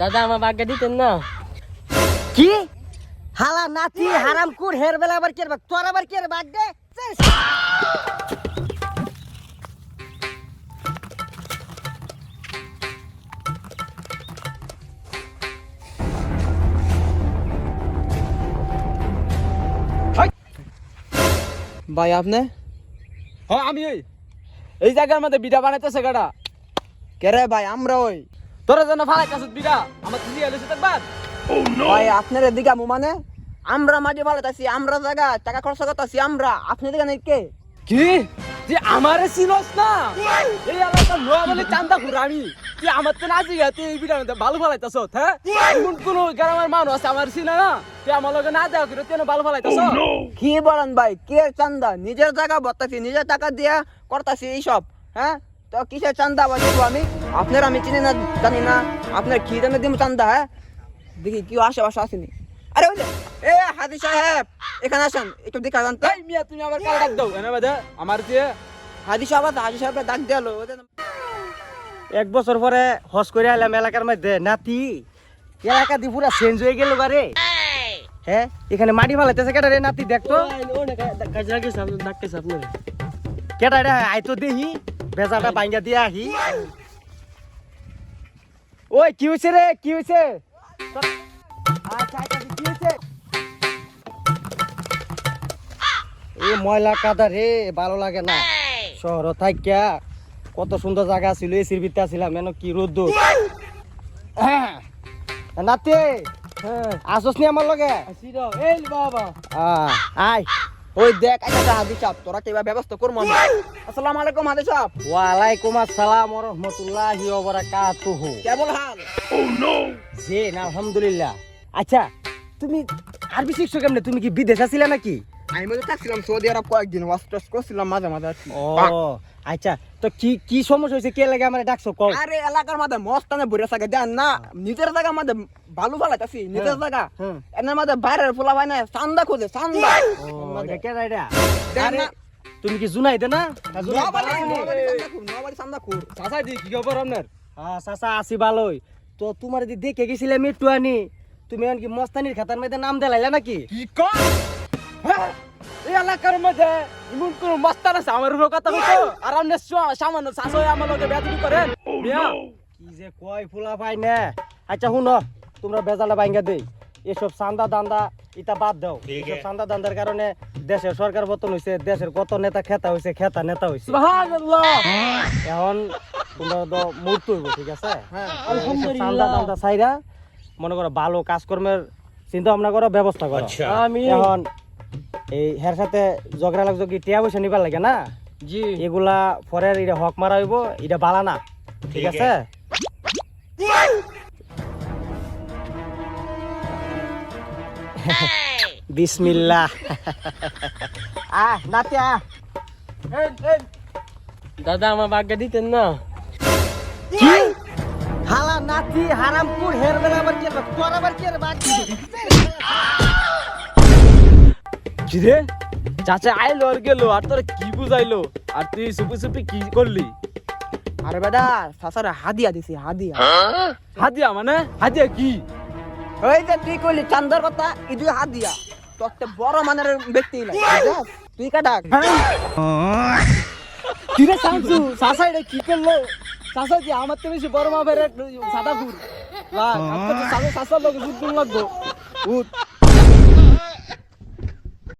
দাদা আমার বাগ্যা দিতেন না। কি? হালা নাতি হারাম কুর হের বেলা আবার কি করবে তোর আবার কি এর বাগ দে ভাই আপনি? হ্যাঁ আমি এই। এই জায়গার মধ্যে বিড়া বানাইতেছে গাড়া। কেরে ভাই আমরা ওই। তোরা যেন ফালাই কাছত আমার তুই এলেছে দেখবার ভাই আপনার এদিকে মানে? আমরা মাঝে ভালো আছি আমরা জায়গা টাকা খরচ করতেছি আমরা। আপনি দিকে নেই কে? কি? তুই আমারে চিনস না? এই এলাকার লোয়া বলে চান্দা ঘুরা আমি তুই আমার তো নাচি গা তুই এই মধ্যে ভালো ফালাইতেছ হ্যাঁ এমন কোন গ্রামের মানুষ আছে আমার চিনা না? তুই আমার লগে না যাও করে তুই ভালো ফালাইতেছ? কি বলেন ভাই কে চান্দা? নিজের জায়গা বতাছি নিজের টাকা দিয়া করতাছি এইসব হ্যাঁ? তো কিসের চান্দা বা আমি? আপনার আমি চিনি না জানি না। আপনার কি জানে দিব চান্দা হ্যাঁ? দেখি কেউ আশেপাশে আসেনি। আরে ওই এ হাদি সাহেব এখানে আসেন একটু দেখা যান তো। এই মিয়া তুমি আমার কাল ডাক দাও। এনে বাদে আমার দিয়ে হাদি সাহেব হাদি সাহেব ডাক দিয়ালো এক বছর পরে হস করে আইলাম এলাকার মধ্যে। নাতি এলাকা দি পুরা চেঞ্জ হয়ে গেল বারে। হ্যাঁ এখানে মাটি ফালাইতেছে কেটা রে নাতি দেখতো কেটা রে আইতো দেহি বেজাটা বাইঙ্গা দিয়ে আহি। ওই কি হয়েছে রে? কি হয়েছে? এ ময়লা কাদা রে ভালো লাগে না। শহর থাইকা কত সুন্দর জায়গা ছিল এসির ভিতরে ছিলাম এন কি রোদ নাতি হ্যাঁ। আসস নি আমার লগে? এই আয়। ওই দেখ আচ্ছা হাদি চাপ তোরা কিবা ব্যবস্থা করব আমি। আসসালামু আলাইকুম হাদি সাহেব ওয়ালাইকুম আসসালাম ওয়া রাহমাতুল্লাহি ওয়া বারাকাতুহু। কেমন হাল? জি না আলহামদুলিল্লাহ। আচ্ছা তুমি আরবি শিখছো কেমনে? তুমি কি বিদেশ আছিলে নাকি? আমি মধ্যে থাকছিলাম সৌদি আরব কয়েকদিন ওয়াশ করছিলাম মাঝে মাঝে। ও আচ্ছা তো কি কি সমস্যা হয়েছে? কে লাগে আমার ডাকছো? কও। আরে এলাকার মধ্যে মস্তানে ভরে থাকে দেন না? নিজের জায়গা মধ্যে ভালো ফালাইতাছি নিজের জায়গা। হুম। এর মধ্যে বাইরের পোলা ভাই না চান্দা খোঁজে চান্দা। এটা কে রাইডা আরে তুমি কি জুনাইতে না? না। চাচা দি কি খবর আপনার? হ্যাঁ চাচা আছি ভালোই। তো তোমার যদি দেখে গেছিলে মেট্টু আনি। তুমি এখন কি মস্তানির খাতার মধ্যে নাম দেলাইলা নাকি? কি কর হ্যাঁ? এই এলাকার মধ্যে এমন কোন মাস্টার আছে? আমার উপর কথা আর আপনি সামান্য শাসক আমার লগে বেয়াদবি করেন? মিয়া কি যে কয় ফুলা পাই না? আচ্ছা শুনো তোমরা বেজালা বাইঙ্গা দেই। এসব চান্দা দান্দা ইটা বাদ দাও। এসব চান্দা দান্দার কারণে দেশের সরকার পতন হয়েছে দেশের কত নেতা খেতা হয়েছে খেতা নেতা হয়েছে এখন তোমরা তো মূর্ত হইব ঠিক আছে? হ্যাঁ চান্দা দান্দা চাইরা মনে করো ভালো কাজকর্মের চিন্তা ভাবনা করো ব্যবস্থা করো। আমি এখন এই হের সাথে ঝগড়া লাগছো কি টিয়া পয়সা নিবার লাগে না? জি। এগুলা পরের এটা হক মারা হইব এটা বালা না। ঠিক আছে? বিসমিল্লাহ। আহ নাতে আহ। দাদা আমার বাগ্যা দিতেন না। হালা নাতি হারামপুর হের বেলা আবার কি তোর আবার কি বাদ কি রে? চাচা আইলো আর গেল আর তোর কি বুঝাইলো? আর তুই সুপি সুপি কি করলি? আরে বেটা সাসারে হাদিয়া দিছি হাদিয়া। হাদিয়া মানে? হাদিয়া কি? ওই যে তুই কইলি চান্দার কথা ইদু হাদিয়া। তোর তো বড় মানের ব্যক্তি না তুই কাটাক কি রে শামসু? চাচা এটা কি করল? চাচা কি আমার তো বেশি বড় মা বেড়ে সাদা ফুল? চাচা চাচার লোক দুধ লাগবো। উঠ।